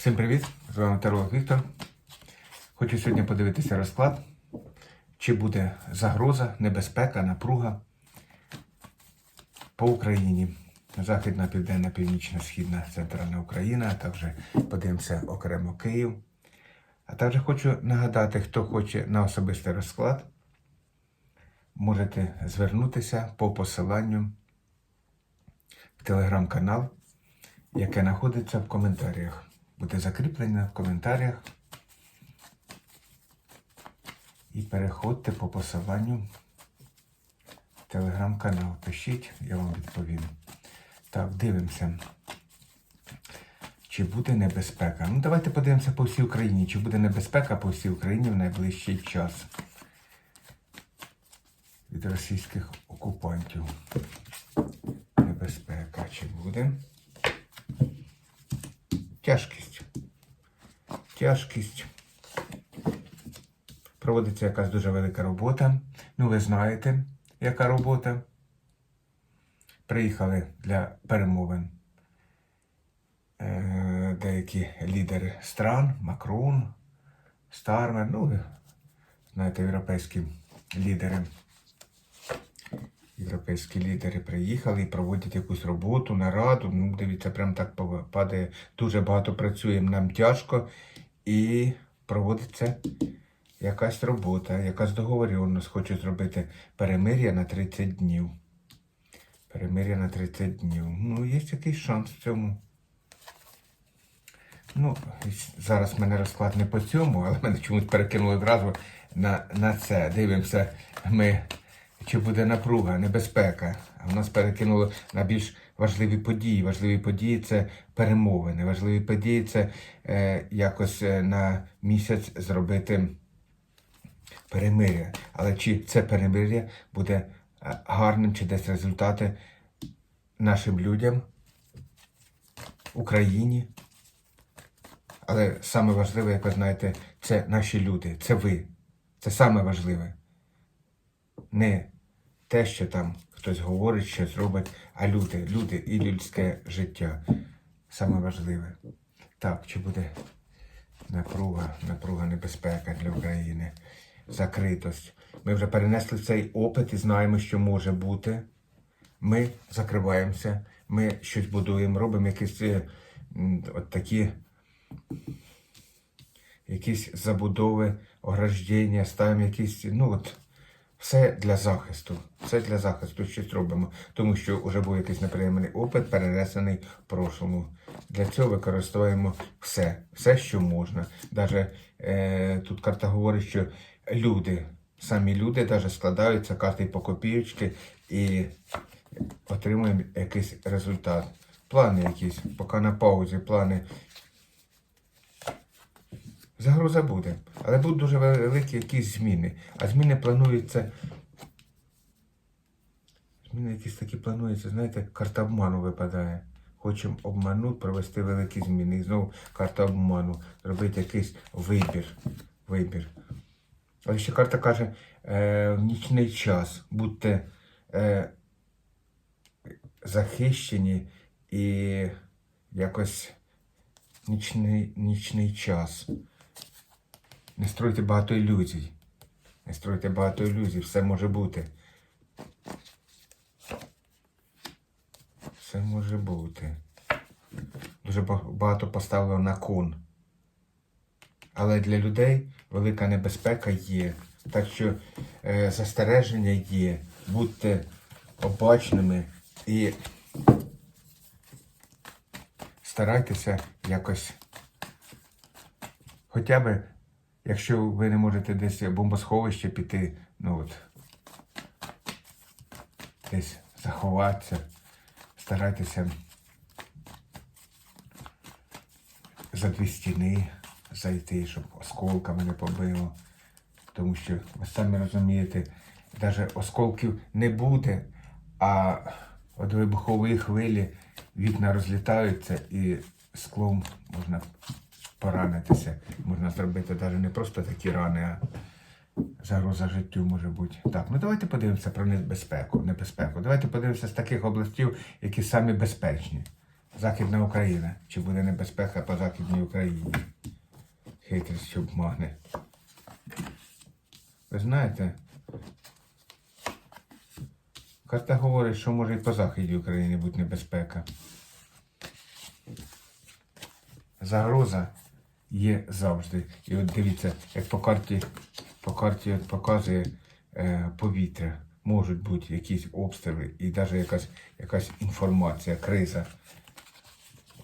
Всім привіт! З вами Таролог Віктор. Хочу сьогодні подивитися розклад, чи буде загроза, небезпека, напруга по Україні. Західна, південна, північна, східна, центральна Україна, а також подивимося окремо Київ. А також хочу нагадати, хто хоче на особистий розклад, можете звернутися по посиланню в телеграм-канал, яке знаходиться в коментарях. Буде закріплене в коментарях. І переходьте по посиланню в телеграм-канал. Пишіть, я вам відповім. Так, дивимося. Чи буде небезпека? Ну, давайте подивимося по всій Україні. Чи буде небезпека по всій Україні в найближчий час від російських окупантів? Небезпека чи буде? Тяжкість. Тяжкість. Проводиться якась дуже велика робота. Ну, ви знаєте, яка робота. Приїхали для перемовин е, деякі лідери стран, Макрон, Стармер, ну, знаєте, європейські лідери. Європейські лідери приїхали і проводять якусь роботу, нараду. Ну, дивіться, прям так падає. Дуже багато працюємо, нам тяжко. І проводиться якась робота, якась договоренність. Хочу зробити перемир'я на 30 днів. Перемир'я на 30 днів. Ну, є якийсь шанс в цьому. Ну, зараз в мене розклад не по цьому, але мене чомусь перекинули одразу на, на це. Дивимося, ми, чи буде напруга, небезпека. А в нас перекинуло на більш важливі події. Важливі події це перемовини. Важливі події це е, якось е, на місяць зробити перемир'я. Але чи це перемир'я буде е, гарним, чи десь результати нашим людям, Україні. Але саме важливе, як ви знаєте, це наші люди, це ви. Це саме важливе. Не те, що там хтось говорить, що зробить, а люди, люди і людське життя. Саме важливе. Так, чи буде напруга, напруга, небезпека для України, закритость. Ми вже перенесли цей опит і знаємо, що може бути. Ми закриваємося, ми щось будуємо, робимо якісь е, от такі якісь забудови, ограждення, ставимо якісь, ну от, все для захисту. Все для захисту щось робимо. Тому що вже був якийсь неприємний опит, перенесений в прошлому. Для цього використовуємо все, все, що можна. Даже е, тут карта говорить, що люди, самі люди даже складаються карти по копійочки і отримуємо якийсь результат. Плани якісь, поки на паузі, плани Загроза буде, але будуть дуже великі якісь зміни. А зміни плануються. Зміни якісь такі плануються, знаєте, карта обману випадає. Хочемо обманути, провести великі зміни. І знову карта обману. Зробити якийсь вибір. Вибір. Але ще карта каже, е, в нічний час будьте е, захищені і якось нічний, нічний час. Не стройте багато ілюзій. Не стройте багато ілюзій, все може бути. Все може бути. Дуже багато поставлено на кон. Але для людей велика небезпека є. Так що е, застереження є. Будьте обачними і старайтеся якось Хоча б, якщо ви не можете десь бомбосховище піти, ну от, десь заховатися, старайтеся за дві стіни зайти, щоб осколками не побило. Тому що ви самі розумієте, навіть осколків не буде, а від вибухової хвилі вікна розлітаються і склом можна поранитися. Можна зробити навіть не просто такі рани, а загроза життю може бути. Так, ну давайте подивимося про небезпеку. небезпеку. Давайте подивимося з таких областей, які самі безпечні. Західна Україна. Чи буде небезпека по Західній Україні? Хитрість обмане. Ви знаєте, карта говорить, що може і по Західі України бути небезпека. Загроза є завжди. І от дивіться, як по карті, по карті от показує е, повітря. Можуть бути якісь обстріли і навіть якась, якась інформація, криза.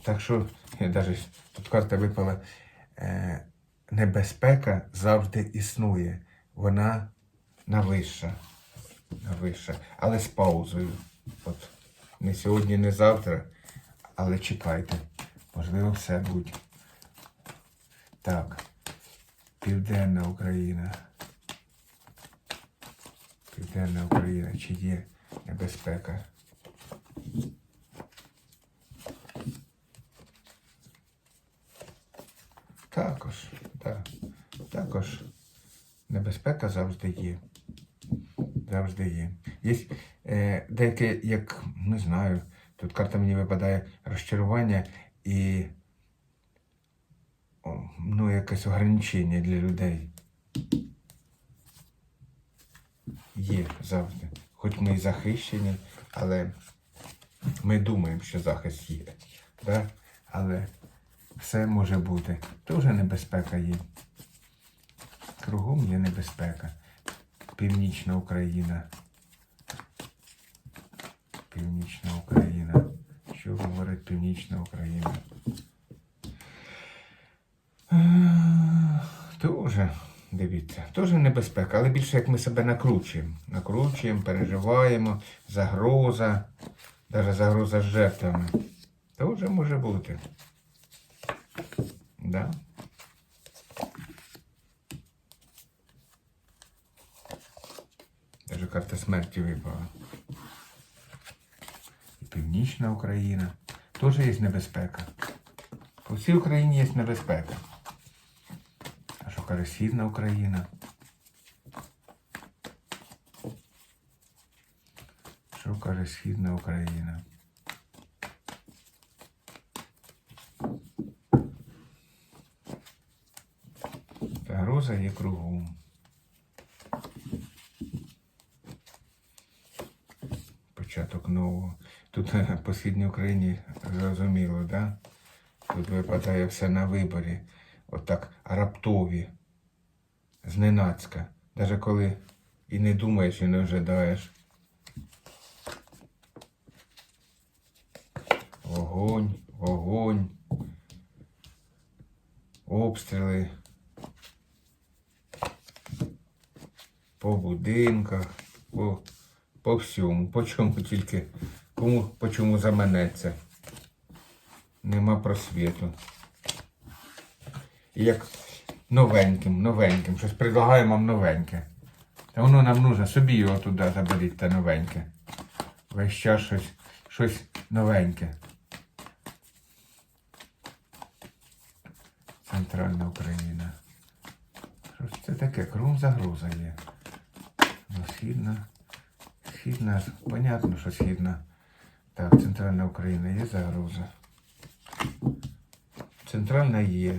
Так що, я даже, тут карта випала. Е, небезпека завжди існує. Вона навища. Навища. Але з паузою. От. Не сьогодні, не завтра. Але чекайте. Можливо, все буде. Так. Південна Україна. Південна Україна. Чи є небезпека? Також, так. Також небезпека завжди є. Завжди є. Є е, деяке, як не знаю, тут карта мені випадає розчарування і ну, якесь ограничення для людей. Є завжди. Хоч ми і захищені, але ми думаємо, що захист є. Да? Але все може бути. Дуже небезпека є. Кругом є небезпека. Північна Україна. Північна Україна. Що говорить Північна Україна? Е, Дуже, дивіться, дуже небезпека, але більше як ми себе накручуємо. Накручуємо, переживаємо, загроза, навіть загроза з жертвами. Дуже може бути. Да? Даже карта смерті випала. Північна Україна. Теж є небезпека. По всій Україні є небезпека. А що каже Східна Україна? Що каже Східна Україна? Загроза є кругом. Початок нового. Тут е, по східній Україні зрозуміло, да? Тут випадає все на виборі. Отак раптові, зненацька. Навіть коли і не думаєш, і не ожидаєш. Вогонь, вогонь, обстріли. по будинках, по, по всьому, по чому тільки, кому по чому заманеться. Нема просвіту. І як новеньким, новеньким, щось предлагаємо вам новеньке. Та воно нам нужно, собі його туди заберіть, те новеньке. Весь час щось, щось новеньке. Центральна Україна. Що ж це таке? Крум загроза є. Ну, східна. Східна. Понятно, що східна. Так, центральна Україна є загроза. Центральна є.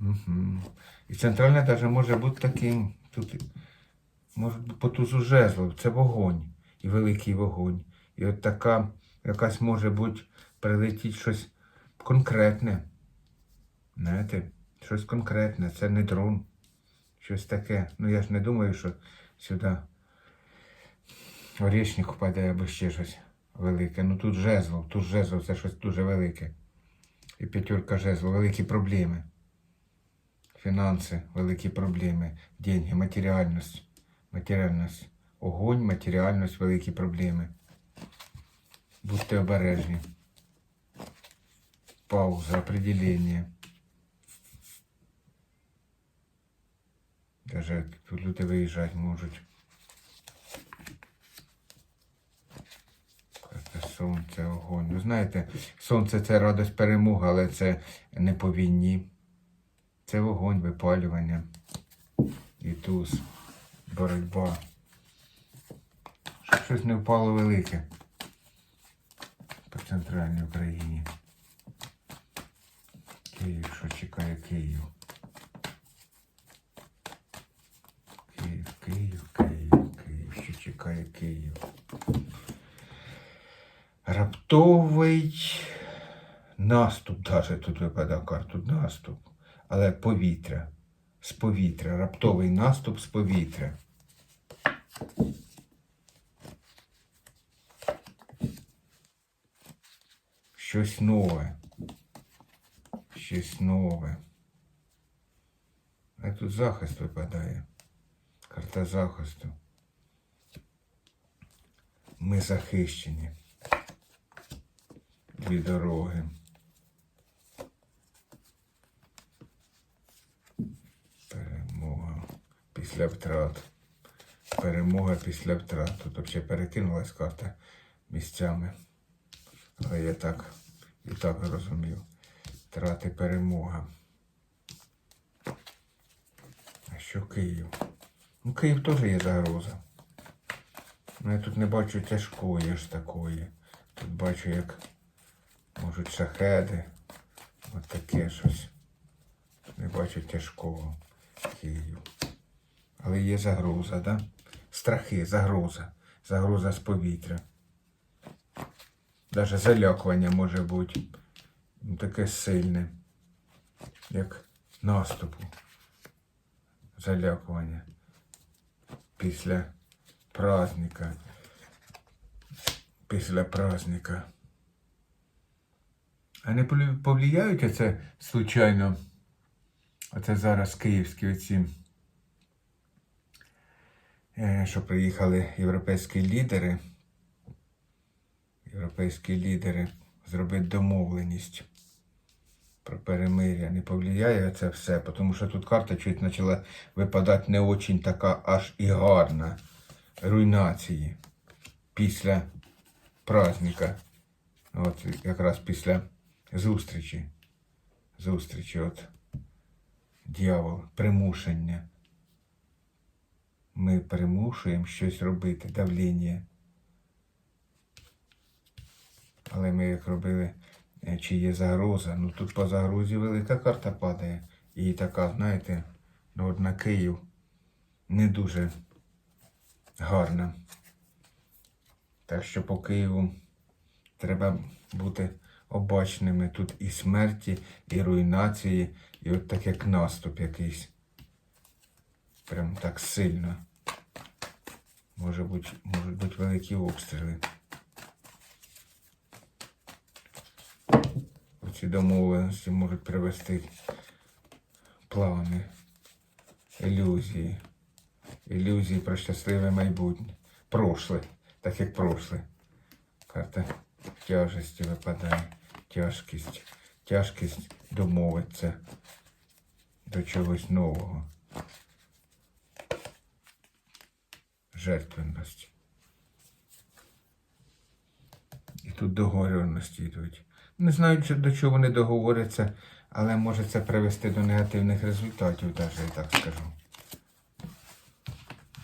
Угу. І центральна навіть може бути таким. Тут може бути по тузу жезлов. Це вогонь. І великий вогонь. І от така якась може бути прилетіть щось конкретне. Знаєте, щось конкретне. Це не дрон. Щось таке. Ну я ж не думаю, що сюди орішник впаде або ще щось велике. Ну тут жезлов, тут жезлов, це щось дуже велике. І п'ятерка жезлов, великі проблеми. Фінанси, великі проблеми, деньги, матеріальність. Матеріальність. Огонь, матеріальність, великі проблеми. Будьте обережні. Пауза, определення. Даже тут люди виїжджати можуть. Це сонце, огонь. Ну знаєте, сонце це радость перемоги, але це не по війні. Це вогонь, випалювання. І туз, боротьба. Щось не впало велике. по центральній Україні. Київ, що чекає Київ. Київ, Київ, Київ, Київ, що чекає Київ. Раптовий наступ, даже тут випадає карту наступ, але повітря. З повітря. Раптовий наступ з повітря. Щось нове. Щось нове. А тут захист випадає. Карта захисту. Ми захищені. Дві дороги. Перемога після втрат. Перемога після втрат. Тут взагалі перекинулась карта місцями. Але я так і так зрозумів. Втрати перемога. А що Київ? Ну, Київ теж є загроза. Ну, я тут не бачу тяжкої ж такої. Тут бачу, як можуть шахеди. От таке щось. Не бачу тяжкого Київ. Але є загроза, да? Страхи, загроза. Загроза з повітря. Даже залякування може бути таке сильне, як наступу. Залякування після праздника. Після праздника. А не повлияють оце случайно, оце зараз київські оці, що приїхали європейські лідери, європейські лідери зробити домовленість про перемир'я. Не повлияє це все, тому що тут карта чуть почала випадати не очень така аж і гарна руйнації після праздника. От якраз після зустрічі. Зустрічі, от дьявол, примушення. Ми примушуємо щось робити, давлення. Але ми як робили, е, чи є загроза. Ну тут по загрозі велика карта падає. І така, знаєте, ну от на Київ не дуже гарна. Так що по Києву треба бути обачними. Тут і смерті, і руйнації, і от так як наступ якийсь. Прям так сильно. Може бути, можуть бути великі обстріли. Оці домовленості можуть привести плани, ілюзії. Ілюзії про щасливе майбутнє. Прошле, так як прошле. Карта тяжесті випадає. Тяжкість. Тяжкість домовитися до чогось нового. Жертвенність. І тут договоренності йдуть. Не знаю, до чого вони договоряться, але може це привести до негативних результатів, навіть я так скажу.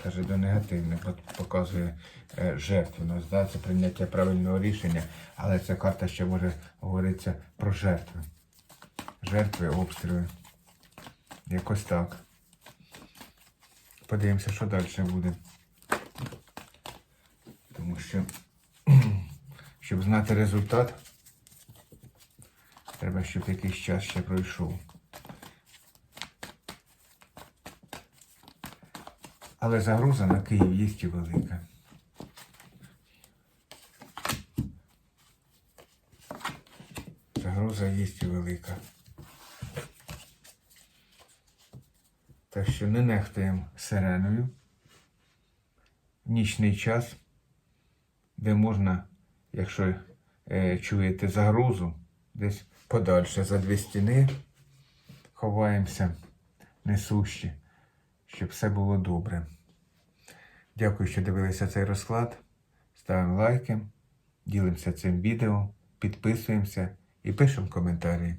Навіть до негативних, показує е, жертвеність, да? це прийняття правильного рішення, але ця карта ще може говоритися про жертви. Жертви, обстріли. Якось так. Подивимося, що далі буде. Що, щоб знати результат, треба, щоб якийсь час ще пройшов. Але загроза на Київ є і велика. Загроза є і велика. Так що не нехтуємо сиреною. Нічний час, де можна, якщо е, чуєте загрозу, десь подальше за дві стіни ховаємося несущі, щоб все було добре. Дякую, що дивилися цей розклад. Ставимо лайки, ділимося цим відео, підписуємося і пишемо коментарі.